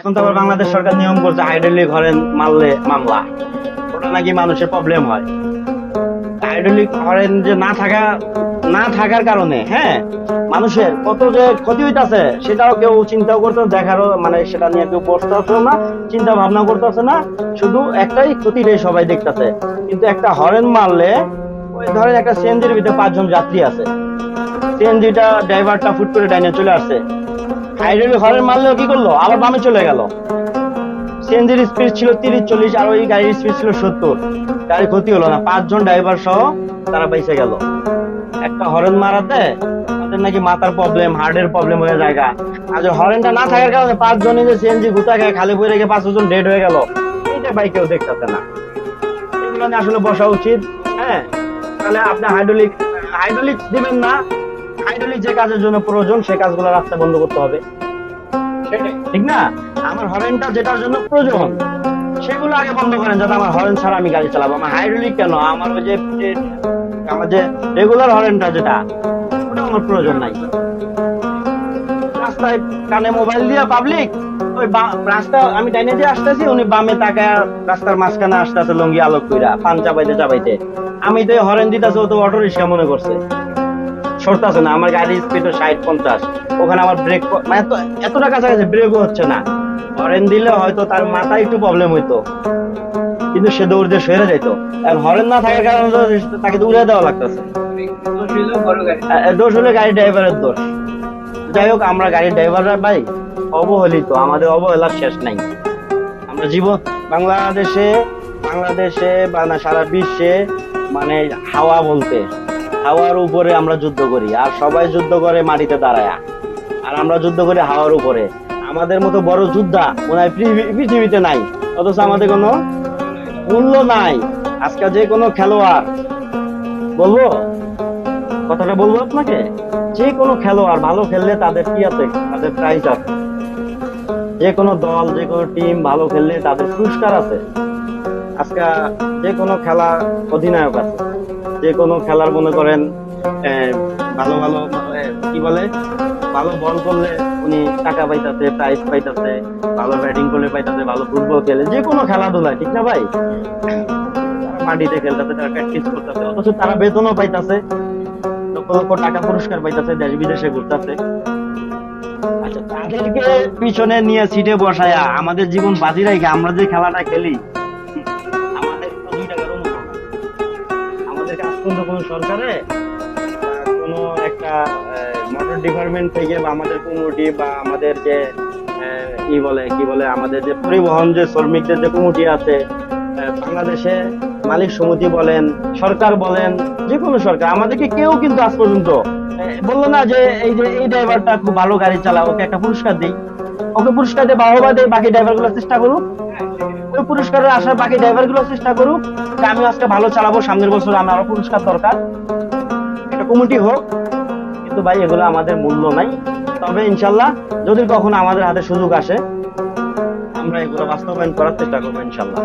এখন তো আবার বাংলাদেশ সরকার নিয়ম করছে হাইড্রোলিক হরেন মারলে মামলা। ওটা নাকি মানুষের প্রবলেম হয়। হাইড্রোলিক হরেন যে না থাকা, না থাকার কারণে হ্যাঁ? মানুষের কত যে ক্ষতি হইতাছে, সেটাও কেউ চিন্তাও করতে দেখারও মানে সেটা নিয়ে কেউ না চিন্তা ভাবনা করতেছে না। শুধু একটাই ক্ষতিটাই সবাই দেখতাছে। কিন্তু একটা হরেন মারলে, ওই ধরেন একটা সিএনজির ভিতরে পাঁচজন যাত্রী আছে। সিএনজিটা ড্রাইভারটা ফুট করে ডাইনে চলে আসছে। হাইড্রোলিক হরেন মারলেও কি করল? আবার বামে চলে গেল। স্পিড ছিল তিরিশ, চল্লিশ আর ওই গাড়ির স্পিড ছিল সত্তর। গাড়ি ক্ষতি হলো না। পাঁচজন ড্রাইভার সহ তারা বাইসে গেল। একটা হরেন মারাতে তাদের নাকি মাথার প্রবলেম হার্টের প্রবলেম হয়ে যায় হরেনটা না থাকার কারণে পাঁচজনই যে সিএনজি গুতা খায় খালি বই রেখে পাঁচজন ডেড হয়ে গেল এটা ভাই কেউ দেখতেছে না। এগুলো আসলে বসা উচিত। হ্যাঁ তাহলে আপনি হাইড্রোলিক হাইড্রোলিক দিবেন না। হাইড্রোলিক যে কাজের জন্য প্রয়োজন সে কাজগুলো রাস্তা বন্ধ করতে হবে। ঠিক না? আমার হরেনটা যেটার জন্য প্রয়োজন সেগুলো আগে বন্ধ করেন যাতে আমার হরেন ছাড়া আমি গাড়ি চালাবো। আমার হাইড্রোলিক কেন? আমার ওই যে যে- আমার যে রেগুলার হরেনটা যেটা ওটা আমার প্রয়োজন নাই। রাস্তায় কানে মোবাইল দিয়ে পাবলিক ওই রাস্তা আমি ডাইনে দিয়ে আসতেছি উনি বামে তাকায় রাস্তার মাঝখানে আসতেছে লঙ্গি আলোক কইরা পান চাপাইতে চাপাইতে আমি তো হরেন দিতেছে ও তো অটো রিক্সা মনে করছে। সরতেছে না, আমার গাড়ির স্পিড ষাট, পঞ্চাশ। ওখানে আমার ব্রেক মানে এত এতটা কাছাকাছি ব্রেকও হচ্ছে না। হরেন দিলে হয়তো তার মাথায় একটু প্রবলেম হইতো। কিন্তু সে দৌড় দিয়ে সরে যাইতো। আর হরেন না থাকার কারণে তাকে উড়ে দেওয়া লাগতেছে। দোষ হলে গাড়ি ড্রাইভারের দোষ। যাই হোক, আমরা গাড়ির ড্রাইভাররা ভাই অবহেলিত। আমাদের অবহেলার শেষ নাই। আমরা জীবন বাংলাদেশে বাংলাদেশে বা না, সারা বিশ্বে মানে হাওয়া বলতে হাওয়ার উপরে আমরা যুদ্ধ করি, আর সবাই যুদ্ধ করে মাটিতে দাঁড়ায়। আর আমরা যুদ্ধ করি হাওয়ার উপরে। আমাদের মতো বড় যোদ্ধা হয় পৃথিবীতে নাই, অথচ আমাদের কোনো মূল্য নাই। আজকে যে কোনো খেলোয়াড়, বলব? কথাটা বলব আপনাকে? যে কোনো খেলোয়াড় ভালো খেললে তাদের কি আছে? তাদের প্রাইজ আছে। যে কোনো দল, যে কোনো টিম ভালো খেললে তাদের পুরস্কার আছে। আজকে যে কোনো খেলা অধিনায়ক আছে। যে কোনো খেলার মনে করেন ভালো ভালো কি বলে? ভালো বল করলে উনি টাকা পাইতাছে প্রাইজ পাইতাছে, ভালো ব্যাটিং করলে পাইতাছে, ভালো ফুটবল খেলে যে কোনো খেলাধুলায়, ঠিক না ভাই? মাটিতে খেলতেছে, তারা প্র্যাকটিস করতেছে, অথচ তারা বেতনও পাইতাছে, লক্ষ লক্ষ টাকা পুরস্কার পাইতাছে, দেশ বিদেশে ঘুরতেছে। আচ্ছা তাদেরকে পিছনে নিয়ে সিটে বসায়া আমাদের জীবন বাজি রেখে আমরা যে খেলাটা খেলি পর্যন্ত কোনো সরকারে? কোনো একটা মোটর ডিপার্টমেন্ট থেকে বা আমাদের কমিটি বা আমাদের যে কি বলে কি বলে, আমাদের যে পরিবহন যে শ্রমিকদের যে কমিটি আছে বাংলাদেশে মালিক সমিতি বলেন, সরকার বলেন যে কোনো সরকার, আমাদেরকে কেউ কিন্তু আজ পর্যন্ত বলল না যে এই যে এই ড্রাইভারটা খুব ভালো গাড়ি চালা ওকে একটা পুরস্কার দিই। ওকে পুরস্কার দিয়ে বাহবা দেয় বাকি ড্রাইভারগুলো চেষ্টা করুক। ওই পুরস্কারের আসার বাকি ড্রাইভারগুলো চেষ্টা করুক আমি আজকে ভালো চালাবো, সামনের বছর আমার আরও পুরস্কার দরকার। এটা কমিটি হোক, কিন্তু ভাই, এগুলো আমাদের মূল্য নাই। তবে ইনশাল্লাহ, যদি কখনো আমাদের হাতে সুযোগ আসে, আমরা এগুলো বাস্তবায়ন করার চেষ্টা করব ইনশাল্লাহ।